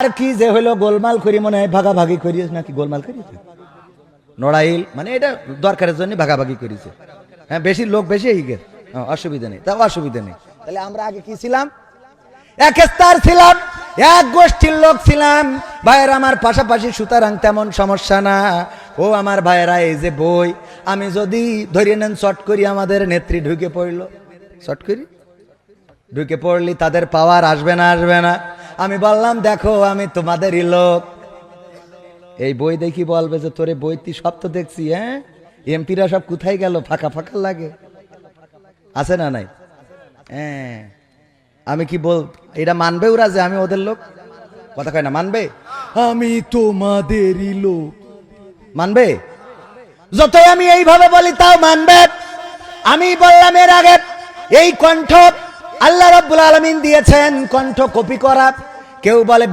আর কি যে হইল গোলমাল করি মনে হয় ভাগাভাগি করিস নাকি গোলমাল করিস নড়াইল মানে এটা দরকারের জন্য ভাগাভাগি করেছে হ্যাঁ বেশি লোক বেশি এই হ্যাঁ, অসুবিধা নেই। তাও অসুবিধা নেই। তাহলে আমরা আগে কি ছিলাম? এক স্তর ছিলাম এক গোষ্ঠীর লোক ছিলাম। ভাইয়ের আমার পাশাপাশি সুতরাং তেমন সমস্যা না। ও আমার ভাইয়েরা এই যে বই আমি যদি ধরিয়ে নেন শর্ট করি আমাদের নেত্রী ঢুকে পড়ল। শর্ট করি? ঢুকে পড়লি তাদের পাওয়ার আসবে না আসবে না। আমি বললাম, দেখো, আমি তোমাদেরই লোক। এই বই দেখি বলবে যে, তোরে বই তুই সব তো দেখছি হ্যাঁ? এমপিরা সব কোথায় গেল? ফাঁকা ফাঁকা লাগে। আছে না নাই? হ্যাঁ। আমি কি বল, এটা মানবে ওরা যে আমি ওদের লোক? কথা কয় না, মানবে? আমি তোমাদেরই লোক। মানবে? যতই আমি এইভাবে বলি, তাও মানবে। আমি বললাম এর আগে, এই কণ্ঠ আল্লাহ রব্বুল আলমিন দিয়েছেন, কণ্ঠ কপি করা। কেউ বলে